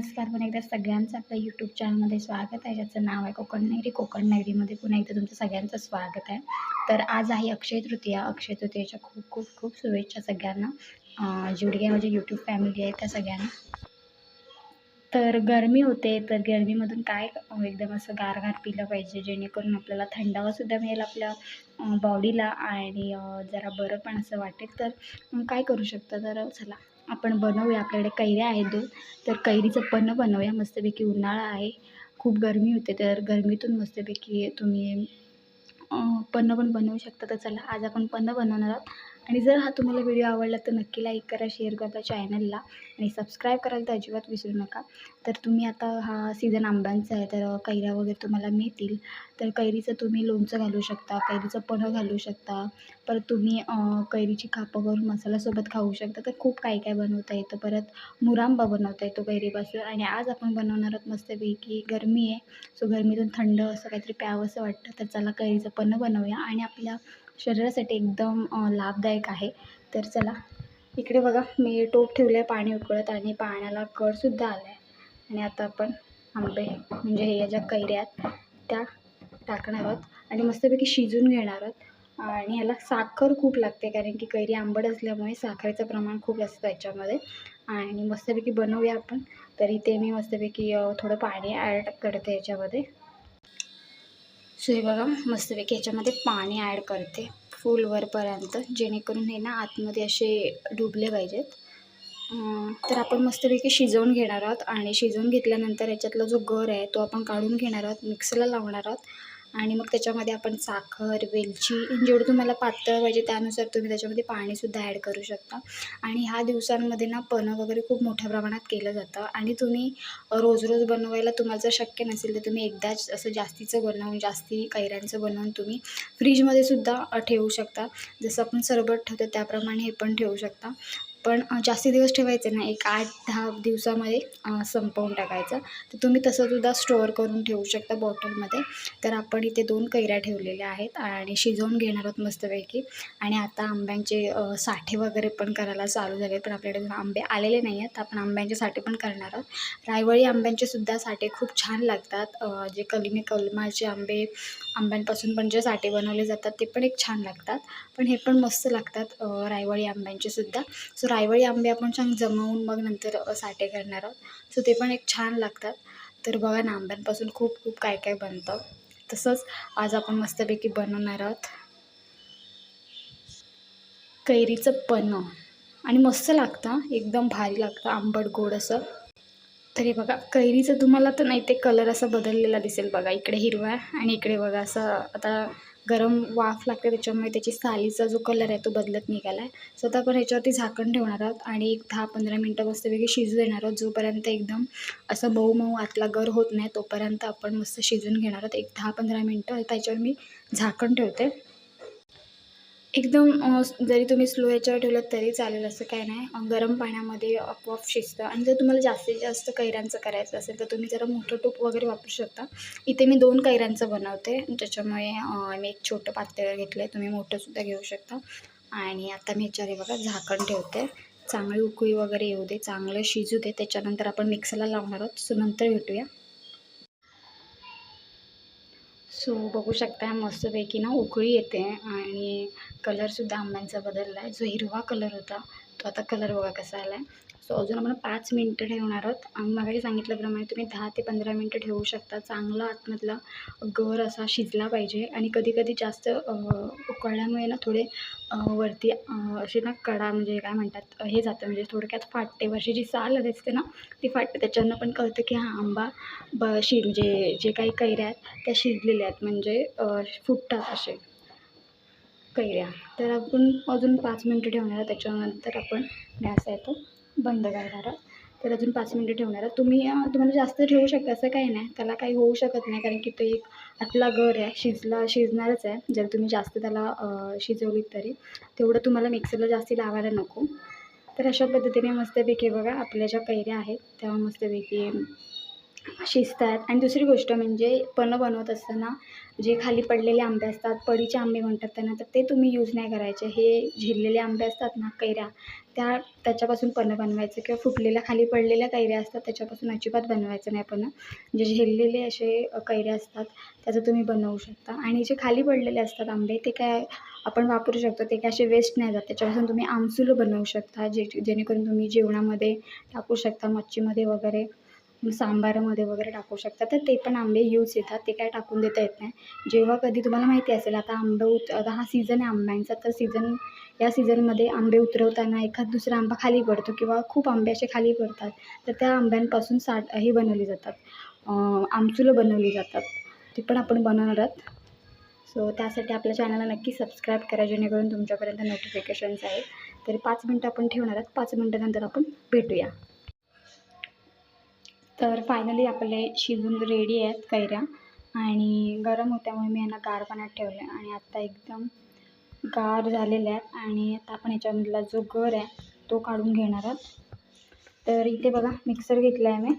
नमस्कार. पुन्हा एकदा सगळ्यांचं आपल्या यूट्यूब चॅनलमध्ये स्वागत आहे. ज्याचं नाव आहे कोकण नगरी कोकण नगरीमध्ये पुन्हा एकदा तुमचं सगळ्यांचं स्वागत आहे. तर आज आहे अक्षय तृतीया. अक्षय तृतीयाच्या खूप खूप खूप शुभेच्छा सगळ्यांना. अं, जेवढी माझी यूट्यूब फॅमिली आहे त्या सगळ्यांना. तर गरमी होते. तर गरमीमधून काय एकदम असं गार गार पिलं पाहिजे जेणेकरून आपल्याला थंडावासुद्धा मिळेल आपल्या बॉडीला आणि जरा बरं पण असं वाटेल. तर काय करू शकतं? तर चला. आपण बनवूया. आपल्याकडे कैऱ्या आहेत दोन. तर कैरीचं पन्ह बनवूया. मस्तपैकी उन्हाळा आहे. खूप गरमी होते. तर गरमीतून मस्तपैकी तुम्ही अं, पण बनवू शकता. तर चला आज आपण पन्न बनवणार आहोत. आणि जर हा तुम्हाला व्हिडिओ आवडला तर नक्की लाईक करा शेअर करा चॅनलला आणि सबस्क्राईब करायला तर अजिबात विसरू नका. तर तुम्ही आता हा सीझन आंब्यांचा आहे तर कैऱ्या वगैरे तुम्हाला मिळतील. तर कैरीचं तुम्ही लोणचं घालू शकता कैरीचं पन्ह घालू शकता. परत तुम्ही कैरीची कापं करून मसाल्यासोबत खाऊ शकता. तर खूप काही काय बनवता येतं. परत मुरांबा बनवता येतो कैरीपासून. आणि आज आपण बनवणार आहोत मस्तपैकी गरमी आहे. सो गरमीतून थंड असं काहीतरी प्यावंसं वाटतं. तर चला कैरीचं पन्ह बनवूया आणि आपल्या शरीरासाठी एकदम लाभदायक आहे. तर चला इकडे बघा मी टोप ठेवलं आहे पाणी उकळत आणि पाण्याला कडसुद्धा आला आहे आणि आता आपण आंबे म्हणजे हे या ज्या कैऱ्या आहेत त्या टाकणार आहोत. आणि मस्तपैकी शिजून घेणार आहोत. आणि ह्याला साखर खूप लागते कारण की कैरी आंबट असल्यामुळे साखरेचं प्रमाण खूप असतं याच्यामध्ये. आणि मस्तपैकी बनवूया आपण. तर इथे मी मस्तपैकी थोडं पाणी ॲड करते याच्यामध्ये. सो हे बघा मस्तपैकी याच्यामध्ये पाणी ॲड करते फुल वरपर्यंत जेणेकरून हे ना आतमध्ये असे डुबले पाहिजेत. तर आपण मस्तपैकी शिजवून घेणार आहोत आणि शिजवून घेतल्यानंतर याच्यातला जो गर आहे तो आपण काढून घेणार आहोत मिक्सरला लावणार आहोत. आणि मग त्याच्यामध्ये आपण साखर वेलची जेवढं तुम्हाला पातळ पाहिजे त्यानुसार तुम्ही त्याच्यामध्ये पाणीसुद्धा ॲड करू शकता. आणि ह्या दिवसांमध्ये ना पणं वगैरे खूप मोठ्या प्रमाणात केलं जातं. आणि तुम्ही रोज रोज बनवायला तुम्हाला जर शक्य नसेल तर तुम्ही एकदाच असं जास्तीचं बनवून जास्ती कैऱ्यांचं बनवून तुम्ही फ्रीजमध्ये सुद्धा ठेवू शकता. जसं आपण सरबत ठेवतो त्याप्रमाणे हे पण ठेवू शकता. पण जास्त जास्ती दिवस ठेवायचं नाही. एक आठ दहा दिवसामध्ये संपवून टाकायचं. तर तुम्ही तसंसुद्धा स्टोअर करून ठेवू शकता बॉटलमध्ये तर आपण इथे दोन कैऱ्या ठेवलेल्या आहेत आणि शिजवून घेणार आहोत मस्तपैकी. आणि आता आंब्यांचे साठे वगैरे पण करायला चालू झाले पण आपल्याकडे आंबे आलेले नाही आहेत आपण आंब्यांचे साठे पण करणार आहोत. रायवळी आंब्यांचे सुद्धा साठे खूप छान लागतात. जे कलमी कलमाचे आंबे आंब्यांपासून पण जे साठे बनवले जातात ते पण एक छान लागतात. पण हे पण मस्त लागतात रायवळी आंब्यांचे सुद्धा. सो रायवळी आंबे आपण छान जमवून मग नंतर साठे करणार आहोत. सो ते पण एक छान लागतात. तर बघा ना आंब्यांपासून खूप खूप काय काय बनतं. तसंच आज आपण मस्तपैकी बनवणार आहोत. कैरीचं पन्ह आणि मस्त लागतं एकदम भारी लागतं आंबट गोड असं. तरी बघा कैरीचं तुम्हाला तर नाही ते कलर असा बदललेला दिसेल बघा. इकडे हिरवा आहे आणि इकडे बघा असं आता गरम वाफ लागते त्याच्यामुळे त्याची सालीचा जो कलर आहे तो बदलत निघाला आहे सो आता आपण ह्याच्यावरती झाकण ठेवणार आहोत आणि एक दहा पंधरा मिनटं मस्तपैकी शिजू देणार आहोत. जोपर्यंत एकदम असं मऊ मऊ आतला गर होत नाही तोपर्यंत आपण मस्त शिजून घेणार आहोत. एक दहा पंधरा मिनटं त्याच्यावर मी झाकण ठेवते. एकदम जरी तुम्ही स्लो याच्यावर ठेवलं तरी चालेल असं काय नाही. गरम पाण्यामध्ये आपोआप शिजतं. आणि जर तुम्हाला जास्तीत जास्त कैऱ्यांचं करायचं असेल तर तुम्ही जरा मोठं टूप वगैरे वापरू शकता. इथे मी दोन कैऱ्यांचं बनवते. ज्याच्यामुळे मी एक छोटं पातेलं घेतलं आहे तुम्ही मोठंसुद्धा घेऊ शकता. आणि आता मी याच्यावर बघा झाकण ठेवते. चांगली उकळी वगैरे येऊ दे. चांगलं शिजू दे. त्याच्यानंतर आपण मिक्सरला लावणार आहोत. सो नंतर भेटूया. सो बघू शकता मस्तपैकी ना उकळी येते आणि कलरसुद्धा आंब्यांचा बदलला आहे जो हिरवा कलर होता तो आता कलर बघा कसा आला आहे सो अजून आपण पाच मिनटं ठेवणार आहोत. आणि मागे सांगितल्याप्रमाणे तुम्ही दहा ते पंधरा मिनटं ठेवू शकता. चांगला आतमधला गर असा शिजला पाहिजे आणि कधी कधी जास्त उकळल्यामुळे ना थोडे वरती असे ना कडा म्हणजे काय म्हणतात हे जातं. म्हणजे थोडक्यात फाटते. वरची जी साल असते ना ती फाटते. त्याच्यानं पण कळतं की हा आंबा ब शि म्हणजे जे काही कैऱ्या आहेत त्या शिजलेल्या आहेत. म्हणजे फुटतात असे कैऱ्या. तर आपण अजून पाच मिनटं ठेवणार त्याच्यानंतर आपण गॅस आहे तो बंद करणार आहोत. तर अजून पाच मिनटं ठेवणार आहोत. तुम्ही तुम्हाला जास्त ठेवू शकता असं काही नाही. त्याला काही होऊ शकत नाही कारण की ते एक आतला गर आहे. शिजला शिजणारच आहे. जर तुम्ही जास्त त्याला शिजवलीत तरी. तेवढं तुम्हाला मिक्सरला जास्ती लावायला नको. तर अशा पद्धतीने मस्तपैकी बघा आपल्या ज्या कैऱ्या आहेत त्या मस्तपैकी शिजतात. आणि दुसरी गोष्ट म्हणजे पन्हं बनवत असताना जे खाली पडलेले आंबे असतात पडीचे आंबे म्हणतात त्यांना तर ते तुम्ही यूज नाही करायचे. हे झिरलेले आंबे असतात ना कैऱ्या त्या त्याच्यापासून पन्हं बनवायचं. किंवा फुटलेल्या खाली पडलेल्या कैऱ्या असतात त्याच्यापासून अजिबात बनवायचं नाही पन्हं जे झिरलेले असे कैऱ्या असतात त्याचं तुम्ही बनवू शकता. आणि जे खाली पडलेले असतात आंबे ते काय आपण वापरू शकतो ते काय असे वेस्ट नाही जात. त्याच्यापासून तुम्ही आमसुलं बनवू शकता जे जेणेकरून तुम्ही जेवणामध्ये टाकू शकता मच्छीमध्ये वगैरे. सांबारामध्ये वगैरे टाकू शकता. तर ते पण आंबे यूज येतात. ते काय टाकून देता येत नाही. जेव्हा कधी तुम्हाला माहिती असेल आता आंबे उत आता हा सीझन आहे आंब्यांचा. तर सीझन या सीझनमध्ये आंबे उतरवताना एखाद दुसरा आंबा खाली पडतो किंवा खूप आंबे असे खाली पडतात. तर त्या आंब्यांपासून साठ हे बनवली जातात. आमचुलं बनवली जातात. ती पण आपण बनवणार आहोत. सो त्यासाठी आपल्या चॅनलला नक्की सबस्क्राईब करा जेणेकरून तुमच्यापर्यंत नोटिफिकेशन्स आहेत. तरी पाच मिनटं आपण ठेवणार आहोत. पाच मिनटानंतर आपण भेटूया. तर फायनली आपले शिजून रेडी आहेत कैऱ्या. आणि गरम होत्यामुळे मी यांना गार पाण्यात ठेवलं आहे आणि आत्ता एकदम गार झालेल्या आहेत. आणि आता आपण याच्यामधला जो गर आहे तो काढून घेणार आहोत. तर इथे बघा मिक्सर घेतला आहे मी.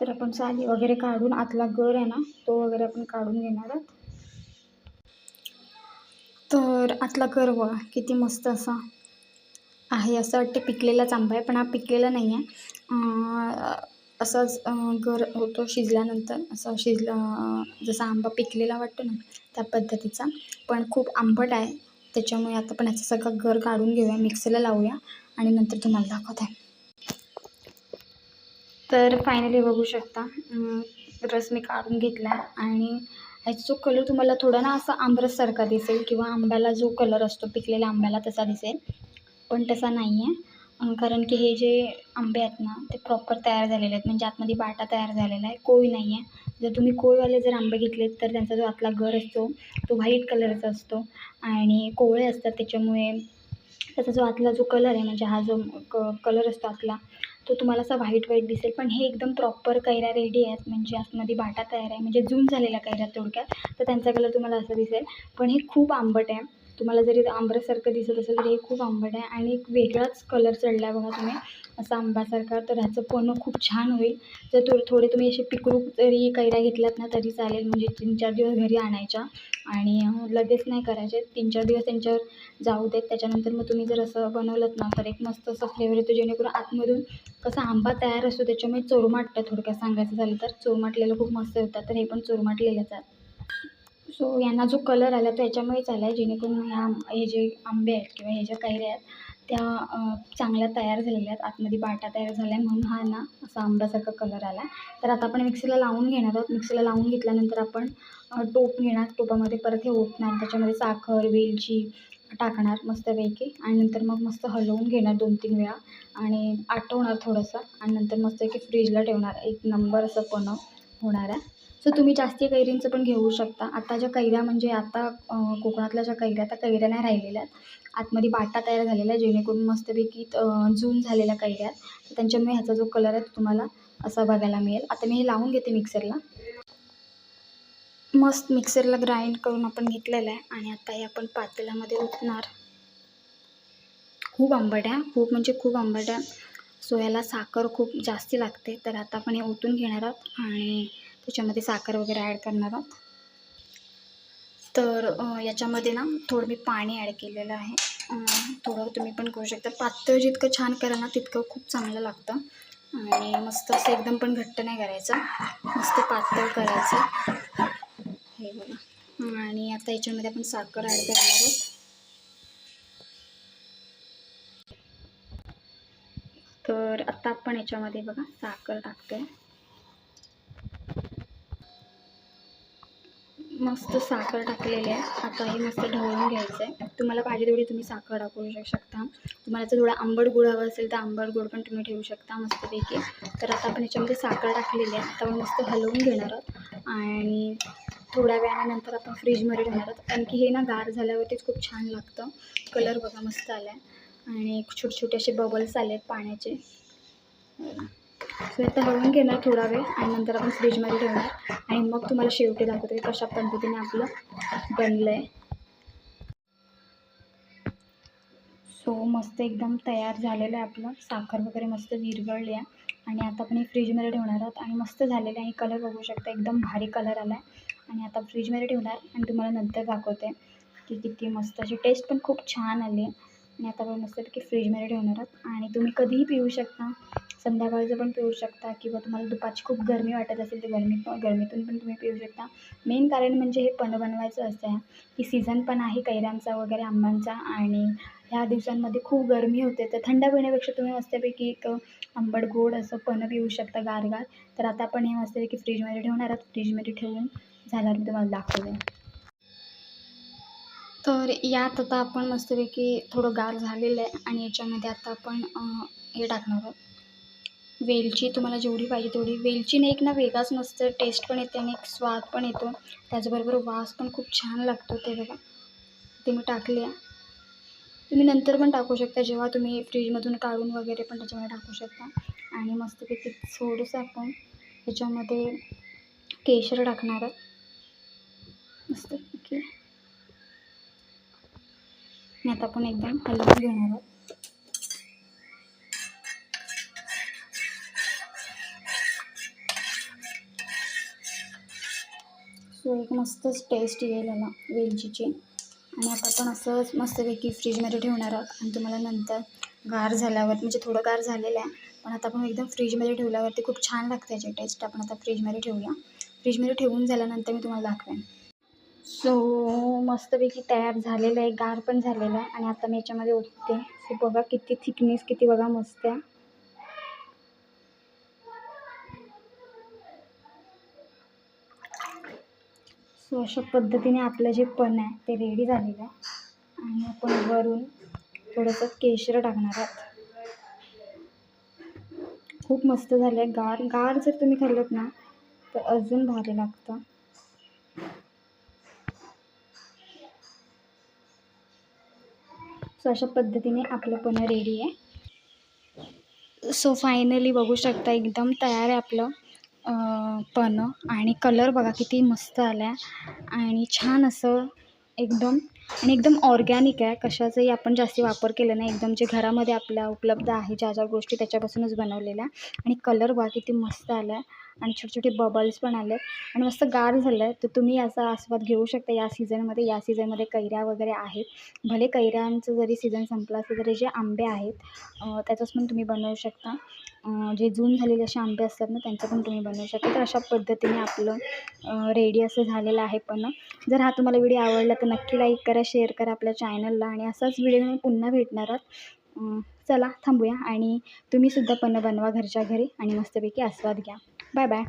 तर आपण साली वगैरे काढून आतला गर आहे ना तो वगैरे आपण काढून घेणार आहोत. तर आतला गर बघा किती मस्त असा आहे असं वाटते पिकलेलाच आंबा आहे पण हा पिकलेला नाही आहे. असाच गर होतो शिजल्यानंतर असं शिजला जसा आंबा पिकलेला वाटतो ना त्या पद्धतीचा. पण खूप आंबट आहे त्याच्यामुळे आता पण याचा सगळा गर काढून घेऊया मिक्सरला लावूया आणि नंतर तुम्हाला दाखवत. आहे तर फायनली बघू शकता रस मी काढून घेतला आणि ह्याचा जो कलर तुम्हाला थोडा ना असा आंबरससारखा दिसेल किंवा आंब्याला जो कलर असतो पिकलेल्या आंब्याला तसा दिसेल. पण तसा नाही आहे कारण की हे जे आंबे आहेत ना ते प्रॉपर तयार झालेले आहेत. म्हणजे आतमध्ये बाटा तयार झालेला आहे. कोळी नाही आहे जर तुम्ही कोळीवाले जर आंबे घेतलेत तर त्यांचा जो आतला गर असतो तो व्हाईट कलरचा असतो. आणि कोवळे असतात त्याच्यामुळे त्याचा जो आतला जो कलर आहे म्हणजे हा जो क कलर असतो आतला तो तुम्हाला असा व्हाईट व्हाईट दिसेल. पण हे एकदम प्रॉपर कैऱ्या रेडी आहेत. म्हणजे आतमध्ये बाटा तयार आहे. म्हणजे जून झालेल्या कैऱ्या थोडक्यात तर त्यांचा कलर तुम्हाला असं दिसेल. पण हे खूप आंबट आहे. तुम्हाला जरी आंबऱ्यासारखं दिसत असेल तरी हे खूप आंबट आहे आणि एक वेगळाच कलर चढला आहे बघा तुम्ही. असा आंब्यासारखा तर ह्याचं पण खूप छान होईल. जर थो थोडे तुम्ही असे पिकरू जरी कैऱ्या घेतल्यात ना तरी चालेल. म्हणजे तीन चार दिवस घरी आणायच्या आणि लगेच नाही करायचे. तीन चार दिवस त्यांच्यावर जाऊ देत. त्याच्यानंतर मग तुम्ही जर असं बनवलं ना तर एक मस्त असं फ्लेवर येतो. जेणेकरून आतमधून कसा आंबा तयार असतो त्याच्यामुळे चोरमाटतं थोडक्यात सांगायचं झालं तर. चोरमाटलेलं खूप मस्त होतात तर हे पण चोरमाटलेलंच आहे. सो यांना जो कलर आला तो याच्यामुळेच आला आहे जेणेकरून ह्या हे जे आंबे आहेत किंवा हे ज्या कैऱ्या आहेत त्या चांगल्या तयार झालेल्या आहेत आतमध्ये बाटा तयार झाला आहे म्हणून हा ना असा आंब्यासारखा कलर आला तर आता आपण मिक्सीला लावून घेणार आहोत. मिक्सीला लावून घेतल्यानंतर आपण टोप घेणार. टोपामध्ये परत हे ओतणार. त्याच्यामध्ये साखर वेलची टाकणार मस्तपैकी. आणि नंतर मग मस्त हलवून घेणार दोन तीन वेळा. आणि आटवणार थोडंसं. आणि नंतर मस्तपैकी फ्रीजला ठेवणार. एक नंबर असं पण होणार आहे. सो तुम्ही जास्ती कैरींचं पण घेऊ शकता. आता ज्या कैऱ्या म्हणजे आता कोकणातल्या ज्या कैऱ्या त्या कैऱ्या नाही राहिलेल्या आहेत. आतमध्ये बाटा तयार झालेला आहे जेणेकरून मस्तपैकी जून झालेल्या कैऱ्या आहेत. त्यांच्यामुळे ह्याचा जो कलर आहे तो तुम्हाला असा बघायला मिळेल. आता मी हे लावून घेते मिक्सरला मस्त मिक्सरला ग्राइंड करून आपण घेतलेलं आहे. आणि आता हे आपण पातेल्यामध्ये ओतणार खूप आंबट आहे. खूप म्हणजे खूप आंबट आहे. सो याला साखर खूप जास्ती लागते. तर आता आपण हे ओतून घेणार आहोत. आणि याच्यामध्ये साखर वगैरे ॲड करणार आहोत. तर याच्यामध्ये ना थोडं मी पाणी ॲड केलेलं आहे. थोडं तुम्ही पण करू शकता. पातळ जितकं छान करा ना तितकं खूप चांगलं लागतं. आणि मस्त असं एकदम पण घट्ट नाही करायचं. मस्त पातळ करायचं. हे बघा. आणि आता याच्यामध्ये आपण साखर ॲड करणार आहोत. तर आत्ता आपण याच्यामध्ये बघा साखर टाकतोय. मस्त साखर टाकलेली आहे. आता हे मस्त ढवळून घ्यायचं आहे तुम्हाला पाहिजे तेवढी तुम्ही साखर टाकू शकता. तुम्हाला जर थोडा आंबट गुळ हवं असेल तर आंबट गोड पण तुम्ही ठेवू शकता मस्तपैकी. तर आता आपण याच्यामध्ये साखर टाकलेली आहे. आता आपण मस्त हलवून घेणार आहोत. आणि थोड्या वेळानंतर आपण फ्रीजमध्ये ठेवणार आहोत. कारण की हे ना गार झाल्यावरतीच खूप छान लागतं. कलर बघा मस्त आला आहे आणि छोटे छोटे असे बबल्स आले आहेत पाण्याचे. सो आता हळून घेणार थोडा वेळ आणि नंतर आपण फ्रीजमध्ये ठेवणार. आणि मग तुम्हाला शेवटी दाखवते कशा पद्धतीने आपलं बनलं आहे सो मस्त एकदम तयार झालेलं आहे आपलं. साखर वगैरे मस्त विरघळली आहे. आणि आता आपण हे फ्रीजमध्ये ठेवणार आहोत. आणि मस्त झालेलं आहे. आणि कलर बघू शकता. एकदम भारी कलर आला आहे आणि आता फ्रीजमध्ये ठेवणार. आणि तुम्हाला नंतर दाखवते की किती मस्त अशी टेस्ट पण खूप छान आली आहे. आणि आता आपण मस्तपैकी फ्रीजमध्ये ठेवणार आहोत. आणि तुम्ही कधीही पिऊ शकता. संध्याकाळचं पण पिऊ शकता किंवा तुम्हाला दुपारची खूप गरमी वाटत असेल तर गरमी गरमीतून पण तुम्ही पिऊ शकता. मेन कारण म्हणजे हे पण बनवायचं असं आहे की सीझन पण आहे कैऱ्यांचा वगैरे आंब्यांचा आणि ह्या दिवसांमध्ये खूप गरमी होते. तर थंड पिण्यापेक्षा तुम्ही मस्तपैकी एक आंबट गोड असं पण पिऊ शकता गारगार. तर आता आपण हे मस्तपैकी फ्रीजमध्ये ठेवणार आहोत. फ्रीजमध्ये ठेवून झाल्यावर मी तुम्हाला दाखवते तर यात आता आपण मस्तपैकी थोडं गार झालेलं आहे आणि याच्यामध्ये आता आपण हे टाकणार आहोत. वेलची तुम्हाला जेवढी पाहिजे तेवढी. वेलचीने एक ना वेगळाच मस्त टेस्ट पण येते आणि एक स्वाद पण येतो. त्याचबरोबर वास पण खूप छान लागतो ते बघा. ते मी टाकले. आहे तुम्ही नंतर पण टाकू शकता. जेव्हा तुम्ही फ्रीजमधून काढून वगैरे पण त्याच्यामध्ये टाकू शकता. आणि मस्तपैकी थोडंसं आपण त्याच्यामध्ये केशर टाकणार आहोत मस्त ओके आता आपण एकदम हलवून घेणार आहोत सो एक मस्तच टेस्ट येईल याला वेलचीची. आणि आता पण असंच मस्तपैकी फ्रीजमध्ये ठेवणार आहोत. आणि तुम्हाला नंतर गार झाल्यावर म्हणजे थोडं गार झालेलं आहे पण आता आपण एकदम फ्रीजमध्ये ठेवल्यावरती खूप छान लागते याची टेस्ट आपण आता फ्रीजमध्ये ठेवूया. फ्रीजमध्ये ठेवून झाल्यानंतर मी तुम्हाला दाखवेन. सो मस्तपैकी तयार झालेलं आहे गार पण झालेलं आहे. आणि आता मी याच्यामध्ये ओतते. सो बघा किती थिकनेस किती बघा मस्त आहे. सो अशा पद्धतीने आपलं जे पण आहे ते रेडी झालेलं आहे. आणि आपण वरून थोडंसं केशर टाकणार आहात. खूप मस्त झालं आहे गार गार जर तुम्ही खाल्लं ना तर अजून भारी लागतं. सो अशा पद्धतीने आपलं पण रेडी आहे. सो फायनली बघू शकता एकदम तयार आहे आपलं. अं, आणि कलर बघा किती मस्त आला आहे आणि छान असं एकदम आणि एकदम ऑर्गॅनिक आहे. कशाचाही आपण जास्ती वापर केला नाही. एकदम जे घरामध्ये आपल्या उपलब्ध आहे ज्या ज्या गोष्टी त्याच्यापासूनच बनवलेल्या आणि कलर बघा किती मस्त आला आहे आणि छोटे छोटे बबल्स पण आले आणि मस्त गार झालं आहे तर तुम्ही याचा आस्वाद घेऊ शकता. या सीझनमध्ये या सीझनमध्ये कैऱ्या वगैरे आहेत. भले कैऱ्यांचं जरी सीझन संपला असेल तरी जे आंबे आहेत अं, पण तुम्ही बनवू शकता. जे जून झालेले असे आंबे असतात ना त्यांचं पण तुम्ही बनवू शकता. तर अशा पद्धतीने आपलं रेडी असं झालेलं आहे पण. जर हा तुम्हाला व्हिडिओ आवडला तर नक्की लाईक करा शेअर करा आपल्या चॅनलला आणि असाच व्हिडिओ मी पुन्हा भेटणार आहात. चला थांबूया आणि तुम्हीसुद्धा पण बनवा घरच्या घरी आणि मस्तपैकी आस्वाद घ्या. Bye bye